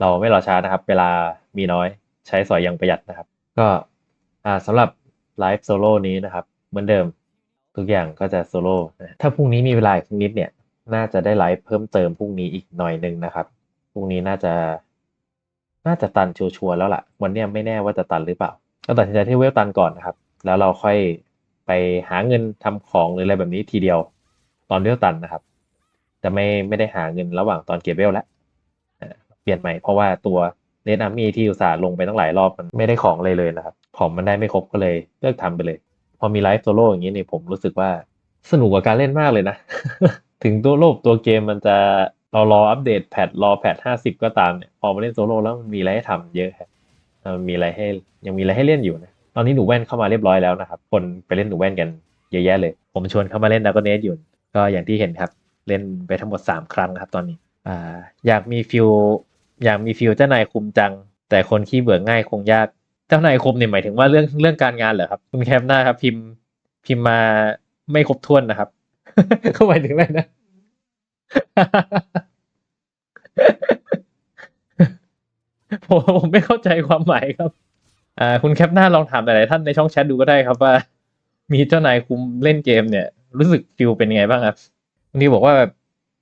เราไม่รอช้านะครับ เวลามีน้อยใช้สอยอย่างประหยัดนะครับ ก็อ่าสำหรับไลฟ์โซโล่นี้นะครับ เหมือนเดิมทุกอย่างก็จะโซโล่ถ้าพรุ่งนี้มีเวลาอีกสักนิดเนี่ย น่าจะได้ไลฟ์เพิ่มเติมพรุ่งนี้อีกหน่อยหนึ่งนะครับพรุ่งนี้น่าจะ น่าจะตันชัวร์แล้วล่ะ วันนี้ไม่แน่ว่าจะตันหรือเปล่าก็ตัดสินใจที่เวลตันก่อนนะครับ แล้วเราค่อยไปหาเงินทำของหรืออะไรแบบนี้ทีเดียว ตอนเวลตันนะครับ จะไม่ไม่ได้หาเงินระหว่างตอนเก็บเวลแล้ว เปลี่ยนใหม่เพราะว่าตัวเนตอาร์มี่ที่อุตส่าห์ลงไปตั้งหลายรอบมันไม่ได้ของเลยเลยนะครับ ของมันได้ไม่ครบก็เลยเลิกทำไปเลย พอมีไลฟ์โซโล่อย่างนี้เนี่ยผมรู้สึกว่าสนุกกับการเล่นมากเลยนะ ถึงตัวโลกตัวเกมมันจะเรารออัปเดตแพทรอแพทห้าสิบก็ตามเนี่ยพอมาเล่นโซโล่แล้วมันมีอะไรให้ทำเยอะครับเออมีอะไรให้ยังมีอะไรให้เล่นอยู่นะตอนนี้หนูแว่นเข้ามาเรียบร้อยแล้วนะครับ คนไปเล่นหนูแว่นกันเยอะแยะเลย ผมชวนเข้ามาเล่นดากอนเนสอยู่ ก็อย่างที่เห็นครับ เล่นไปทั้งหมด 3 ครั้งครับตอนนี้อ่าอยากมีฟิล อยากมีฟิลเจ้านายคุมจัง แต่คนขี้เบื่อง่ายคงยาก เจ้านายคุมเนี่ยหมายถึงว่าเรื่องเรื่องการงานเหรอครับ คุณแคปหน้าครับ พิมพ์พิมพ์มาไม่ครบถ้วนนะครับเขาหมายถึงอะไรนะ ผมผมไม่เข้าใจความหมายครับ อ่า คุณแคปหน้าลองถามหลายๆท่านในช่องแชทดูก็ได้ครับว่า มีเจ้านายคุมเล่นเกมเนี่ย รู้สึกฟิลเป็นยังไงบ้างครับบางทีบอกว่าแบบ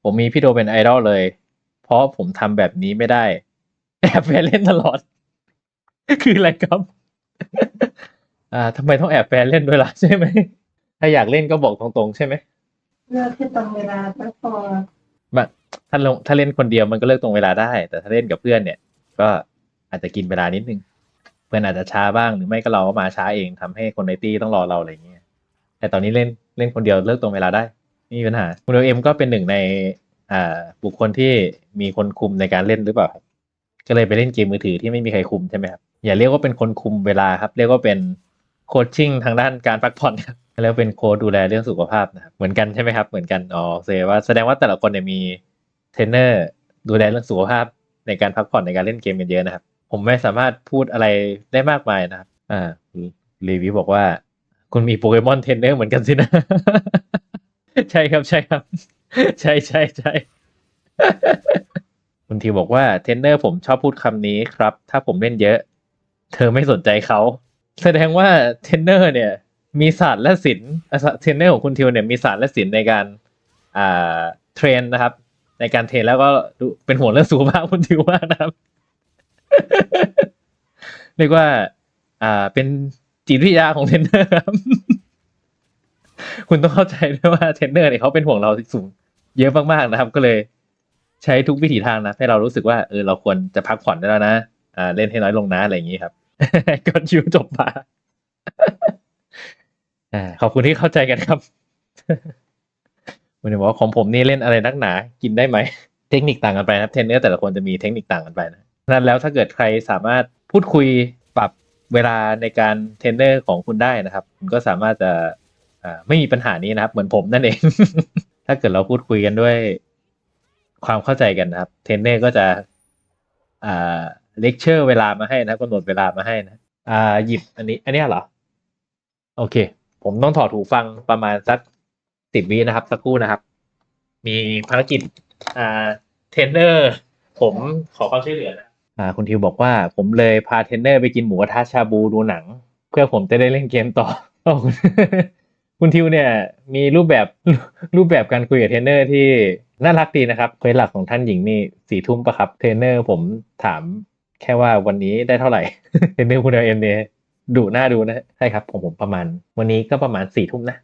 ผมมีพี่โดเป็นไอดอลเลย ราะผมทำแบบนี้ไม่ได้แอบแฟนเล่นตลอด คืออะไรครับ อ่าทำไมต้องแอบแฟนเล่นด้วยล่ะใช่ไหม ถ้าอยากเล่นก็บอกตรงๆ ใช่ไหมเลือกที่ตรงเวลาแล้วพอแบบถ้าลงถ้าเล่นคนเดียวมันก็เลิกตรงเวลาได้ แต่ถ้าเล่นกับเพื่อนเนี่ย ก็อาจจะกินเวลานิดนึง เพื่อนอาจจะช้าบ้างหรือไม่ก็เราก็มาช้าเองทำให้คนในตี้ต้องรอเราอะไรอย่างเงี้ยแต่ตอนนี้เล่นเล่นคนเดียวเลิกตรงเวลาได้ไม่มีปัญหาคุณเอ็มก็เป็นหนึ่งในอ่า บุคคลที่มีคนคุมในการเล่นหรือเปล่าครับก็เลยไปเล่นเกมมือถือที่ไม่มีใครคุมใช่ไหมครับอย่าเรียกว่าเป็นคนคุมเวลาครับ เรียกว่าเป็นโคชชิ่งทางด้านการพักผ่อนครับแล้วเป็นโค้ชดูแลเรื่องสุขภาพนะครับเหมือนกันใช่ไหมครับเหมือนกันอ๋อแสดงว่าแสดงว่าแต่ละคนเนี่ยมีเทรนเนอร์ดูแลเรื่องสุขภาพในการพักผ่อนในการเล่นเกมกันเยอะนะครับ ผมไม่สามารถพูดอะไรได้มากมายนะครับ อ่ารีวิวบอกว่า คุณมีโปเกมอนเทรนเนอร์เหมือนกันสินะ ใช่ครับใช่ครับ ใช่ใช่ใช่คุณทีบอกว่าเทรนเนอร์ผมชอบพูดคำนี้ครับ ถ้าผมเล่นเยอะ เธอไม่สนใจเขา แสดงว่าเทรนเนอร์เนี่ย มีศาสตร์และศิลป์เทรนเนอร์ของคุณทิวเนี่ยมีศาสตร์และศิลป์ในการอ่าเทรนนะครับ ในการเทรนแล้วก็ดูเป็นห่วงเรื่องสุขภาพคุณทิวมากนะครับเรียกว่า อ่าเป็นจิตวิทยาของเทรนเนอร์ครับคุณต้องเข้าใจด้วยว่าเทรนเนอร์เนี่ยเขาเป็นห่วงเราสูง เยอะมากๆนะครับ ก็เลยใช้ทุกวิถีทางนะให้เรารู้สึกว่าเออเราควรจะพักผ่อนได้แล้วนะอ่าเล่นให้น้อยลงนะอะไรอย่างนี้ครับก็ชิวจบมาอ่าขอบคุณที่เข้าใจกันครับคุณบอกว่าของผมนี่เล่นอะไรนักหนา กินได้ไหม เทคนิคต่างกันไปนะครับ เทนเนอร์แต่ละคนจะมีเทคนิคต่างกันไปนะนั้นแล้วถ้าเกิดใครสามารถพูดคุยปรับเวลาในการเทนเนอร์ของคุณได้นะครับ คุณก็สามารถจะไม่มีปัญหานี้นะครับ เหมือนผมนั่นเอง ถ้าเกิดเราพูดคุยกันด้วยความเข้าใจกันนะครับ เทรนเนอร์ก็จะอ่าเลคเชอร์เวลามาให้นะกำหนดเวลามาให้นะอ่าหยิบอันนี้ อันนี้เหรอ โอเค ผมต้องถอดหูฟังประมาณสักสิบวินะครับ สักครู่นะครับ มีภารกิจอ่าเทรนเนอร์ผมขอความช่วยเหลือนะอ่าคุณทิวบอกว่าผมเลยพาเทรนเนอร์ไปกินหมูกระทะชาบูดูหนัง เพื่อผมจะได้เล่นเกมต่อโอ้คุณ คุณทิวเนี่ยมีรูปแบบรูปแบบการคุยกับเทรนเนอร์ที่น่ารักดีนะครับเคยหลักของท่านหญิงนี่สี่ทุ่มปะครับเทรนเนอร์ผมถามแค่ว่าวันนี้ได้เท่าไหร่เทรนเนอร์คุณเอ็มเนี่ยดูหน้าดูนะใช่ครับผมผมประมาณ วันนี้ก็ประมาณสี่ทุ่มนะ